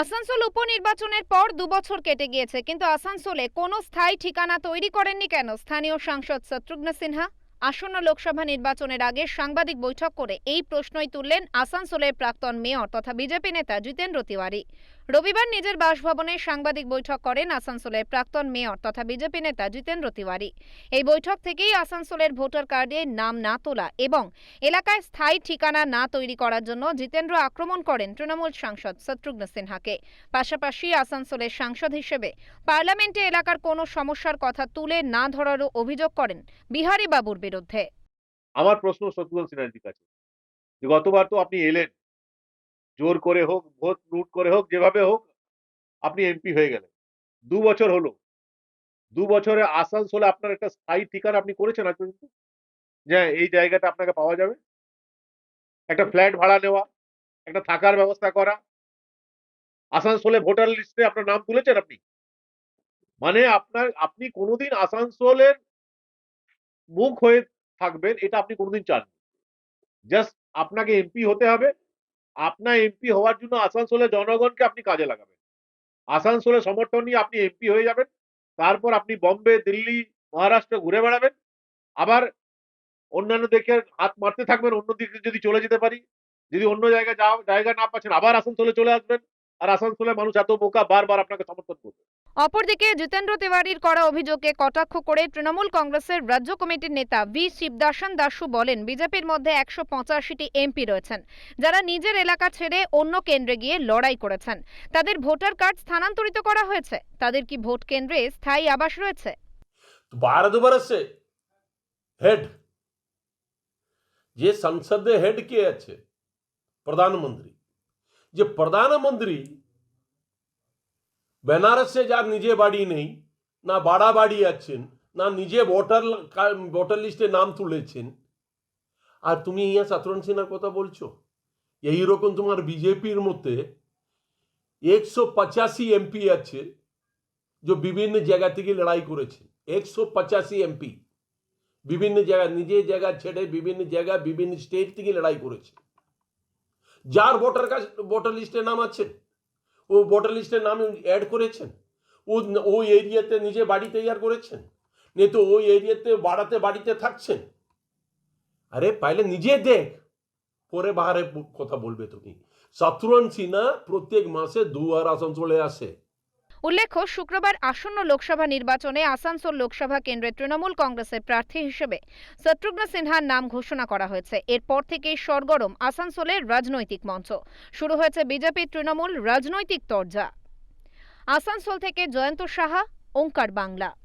আসানসোল উপনির্বাচনের পর দু বছর কেটে গিয়েছে, কিন্তু আসানসোলে কোনো স্থায়ী ঠিকানা তৈরি করেননি কেন? স্থানীয় সাংসদ শত্রুঘ্ন সিনহা, আসন্ন লোকসভা নির্বাচনের আগে সাংবাদিক বৈঠক করে এই প্রশ্নই তুললেন আসানসোলের প্রাক্তন মেয়র তথা বিজেপি নেতা জিতেন্দ্র তিওয়ারি। রবিবার নিজের বাসভবনে সাংবাদিক বৈঠক করেন আসানসোলের প্রাক্তন মেয়র তথা বিজেপি নেতা জিতেন্দ্র তিওয়ারি। এই বৈঠক থেকেই আসানসোলের ভোটার কার্ডে নাম না তোলা এবং এলাকায় স্থায়ী ঠিকানা না তৈরি করার জন্য জিতেন্দ্র আক্রমণ করেন তৃণমূল সাংসদ শত্রুঘ্ন সিনহাকে। পাশাপাশি আসানসোলের সাংসদ হিসেবে পার্লামেন্টে এলাকার কোনো সমস্যার কথা তুলে না ধরারও অভিযোগ করেন বিহারী বাবুর বিরুদ্ধে। আমার প্রশ্ন শত্রুঘ্ন সিনহাজির কাছে। গতবার তো আপনি এলেন জোর করে হোক, ভোট লুট করে হোক, যেভাবে হোক, আপনি এমপি হয়ে গেলেন। দু বছর হলো। দু বছরে আসানসোলে আপনার একটা স্থায়ী ঠিকানা আপনি করেছেন আজ পর্যন্ত? যে এই জায়গাটা আপনাকে পাওয়া যাবে? একটা ফ্ল্যাট ভাড়া নেওয়া, একটা থাকার ব্যবস্থা করা। আসানসোলে ভোটার লিস্টে আপনার নাম তুলেছেন আপনি? মানে আপনার, আপনি কোনোদিন আসানসোলের মুখ হয়ে থাকবেন, এটা আপনি কোনোদিন চান জাস্ট আপনাকে এমপি হতে হবে। আপনার এমপি হওয়ার জন্য আসানসোলের জনগণকে আপনি কাজে লাগাবেন। আসানসোলের সমর্থন নিয়ে আপনি এমপি হয়ে যাবেন। তারপর আপনি বম্বে, দিল্লি, মহারাষ্ট্র ঘুরে বেড়াবেন। আবার অন্যান্য দিকে হাত মারতে থাকবেন, অন্য দিকে যদি চলে যেতে পারি। যদি অন্য জায়গায় যাও, জায়গা না পাচ্ছেন, আবার আসানসোলে চলে আসবেন। আর আসানসোলের মানুষ এত বোকা, বারবার আপনাকে সমর্থন করবে অপরদিকে জিতেন্দ্র তিওয়ারির করা অভিযোগকে কটাক্ষ করে তৃণমূল কংগ্রেসের রাজ্য কমিটির নেতা ভি শিবদাসন দাসু বলেন বিজেপির মধ্যে একশো পঁচাশিটি এমপি রয়েছেন যারা নিজের এলাকা ছেড়ে অন্য কেন্দ্রে গিয়ে লড়াই করেছেন তাদের ভোটার কার্ড স্থানান্তরিত করা হয়েছে তাদের কি ভোট কেন্দ্রে স্থায়ী আবাস রয়েছে तो भारत वर्ष से हेड যে সংসদে হেড কে আছে প্রধানমন্ত্রী যে প্রধানমন্ত্রী বেনারসে যার নিজে বাড়ি নেই, না বাড়া বাড়ি আছেন, না নিজে ভোটার ভোটার লিস্টে নাম তুলেছেন। আর তুমি ইয়া শত্রুঘ্ন সিনহার কথা বলছো? এইরকম তোমার বিজেপির মধ্যে একশো পঁচাশি এমপি আছে যে বিভিন্ন জায়গা থেকে লড়াই করেছে। একশো পঁচাশি এমপি। বিভিন্ন জায়গা, নিজের জায়গা ছেড়ে বিভিন্ন জায়গা, বিভিন্ন স্টেট থেকে লড়াই করেছে। যার ভোটার কাছে, ভোটার লিস্টে নাম আছে? ও ভোটার লিস্টের নাম অ্যাড করেছেন। ও ওই এরিয়াতে নিজে বাড়ি তৈরি করেছেন। নেই তো ওই এরিয়াতে বাড়াতে বাড়িতে থাকছেন। আরে পাইলে নিজে দেখ। পরে বাহারে কথা বলবে তুমি শত্রুঘ্ন সিনহা প্রত্যেক মাসে দুবার আসানসোলে আসে। উল্লেখ্য, শুক্রবার আসন্ন লোকসভা নির্বাচনে আসানসোল লোকসভা কেন্দ্রে তৃণমূল কংগ্রেসের প্রার্থী হিসেবে শত্রুঘ্ন সিনহার নাম ঘোষণা করা হয়েছে। এরপর থেকেই সরগরম আসানসোলের রাজনৈতিক মঞ্চ। শুরু হয়েছে বিজেপি তৃণমূল রাজনৈতিক তরজা। আসানসোল থেকে জয়ন্ত সাহা, ওঙ্কার বাংলা।